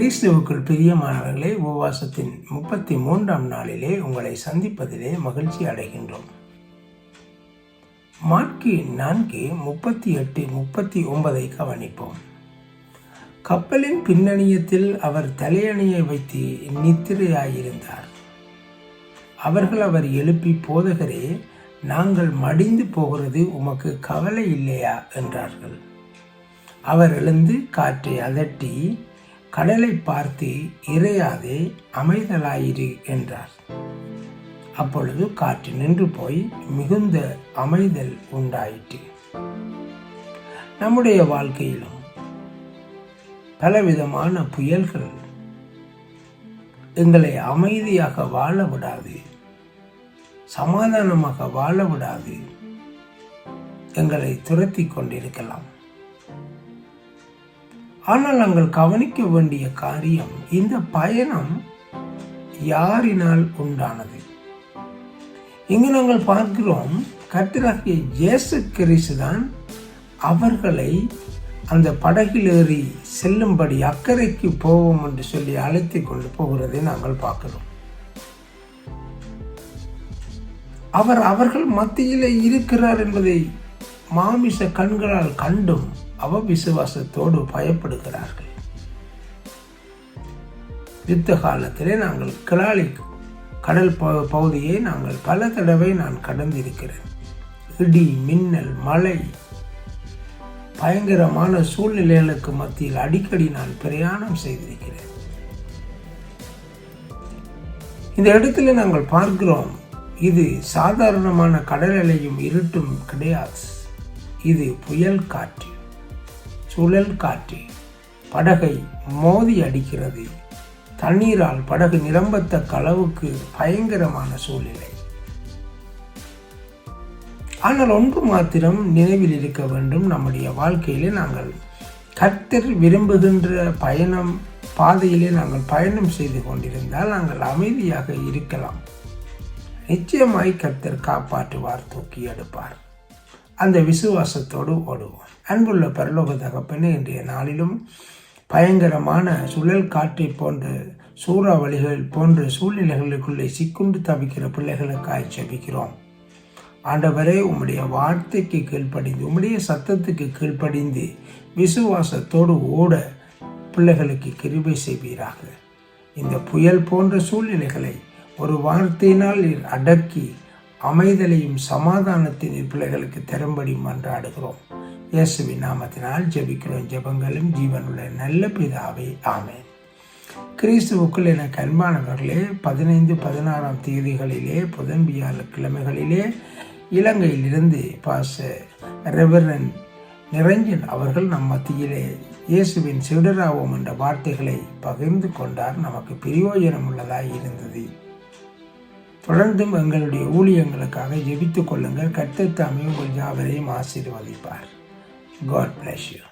கிறிஸ்துவுக்குள் பிரியமானவர்களே உபவாசத்தின் முப்பத்தி மூன்றாம் நாளிலே உங்களை சந்திப்பதிலே மகிழ்ச்சி அடைகின்றோம். மார்க்கு நான்கு முப்பத்தி எட்டு முப்பத்தி ஒன்பதை கவனிப்போம். கப்பலின் பின்னணியத்தில் அவர் தலையணியை வைத்து நித்திரையாயிருந்தார். அவர்கள் அவர் எழுப்பி போதகரே நாங்கள் மடிந்து போகிறது உமக்கு கவலை இல்லையா? என்றார்கள். அவர் எழுந்து காற்றை அதட்டி கடலை பார்த்து இறையாதே அமைதலாயிரு என்றார். அப்பொழுது காற்று நின்று போய் மிகுந்த அமைதல் உண்டாயிற்று. நம்முடைய வாழ்க்கையிலும் பலவிதமான புயல்கள் எங்களை அமைதியாக வாழ விடாது சமாதானமாக வாழ விடாது எங்களை துரத்தி கொண்டிருக்கலாம். ஆனால் நாங்கள் கவனிக்க வேண்டிய காரியம் இந்த பயணம் யாரினால் உண்டானது? இங்கு நாங்கள் பார்க்கிறோம் கத்திராகிய இயேசு கிறிஸ்து தான் அவர்களை அந்த படகில் ஏறி செல்லும்படி அக்கறைக்கு போவோம் என்று சொல்லி அழைத்து கொண்டு போகிறதை நாங்கள் பார்க்கிறோம். அவர் அவர்கள் மத்தியில் இருக்கிறார் என்பதை மாமிச கண்களால் கண்டும் அவவிசுவாசத்தோடு பயப்படுகிறார்கள். யுத்த காலத்திலே நாங்கள் கிளாலி கடல் பகுதியை நாங்கள் பல தடவை நான் கடந்திருக்கிறேன். இடி மின்னல் மழை பயங்கரமான சூழ்நிலைகளுக்கு மத்தியில் அடிக்கடி நான் பிரயாணம் செய்திருக்கிறேன். இந்த இடத்துல நாங்கள் பார்க்கிறோம் இது சாதாரணமான கடல் அலையும் இருட்டும் கிடையாது. இது புயல் காற்று. சுழல் காற்று. படகை மோதி அடிக்கிறது. தண்ணீரால் படகு நிரம்பத்தக்க அளவுக்கு பயங்கரமான சூழ்நிலை. ஆனால் ஒன்று மாத்திரம் நினைவில் இருக்க வேண்டும். நம்முடைய வாழ்க்கையிலே நாங்கள் கர்த்தர் விரும்புகின்ற பயணம் பாதையிலே நாங்கள் பயணம் செய்து கொண்டிருந்தால் நாங்கள் அமைதியாக இருக்கலாம். நிச்சயமாய் கர்த்தர் காப்பாற்றுவார் தூக்கி எடுப்பார். அந்த விசுவாசத்தோடு ஓடுவோம். அன்புள்ள பரலோக தகப்பனே இன்றைய நாளிலும் பயங்கரமான சுழல் காற்றை போன்ற சூறாவளிகள் போன்ற சூழ்நிலைகளுக்குள்ளே சிக்குண்டு தவிக்கிற பிள்ளைகளுக்காய் ஜெபிக்கிறோம். ஆண்டவரே உம்முடைய வார்த்தைக்கு கீழ்ப்படிந்து உம்முடைய சத்தத்துக்கு கீழ்ப்படிந்து விசுவாசத்தோடு ஓட பிள்ளைகளுக்கு கிருபை செய்வீராக. இந்த புயல் போன்ற சூழ்நிலைகளை ஒரு வார்த்தையினால் அடக்கி அமைதலையும் சமாதானத்தின் பிள்ளைகளுக்கு திறம்படி மன்றாடுகிறோம். இயேசுவின் நாமத்தினால் ஜெபிக்கிறோம். ஜெபங்களும் ஜீவனுள்ள நல்ல பிதாவே ஆமே கிறிஸ்துவுக்குள் என கண்பானவர்களே பதினைந்து பதினாறாம் தேதிகளிலே புதன் கிழமைகளிலே இலங்கையிலிருந்து பாச ரெவரன் நிரஞ்சன் அவர்கள் நம் மத்தியிலே இயேசுவின் சிடராவோம் என்ற வார்த்தைகளை பகிர்ந்து கொண்டார். நமக்கு பிரயோஜனம் உள்ளதாய் இருந்தது. தொடர்ந்தும் எங்களுடைய ஊழியங்களுக்காக ஜெபித்துக் கொள்ளுங்கள். கர்த்தத்தாமே கொஞ்சம் யாவரையும் ஆசீர்வதிப்பார். God bless you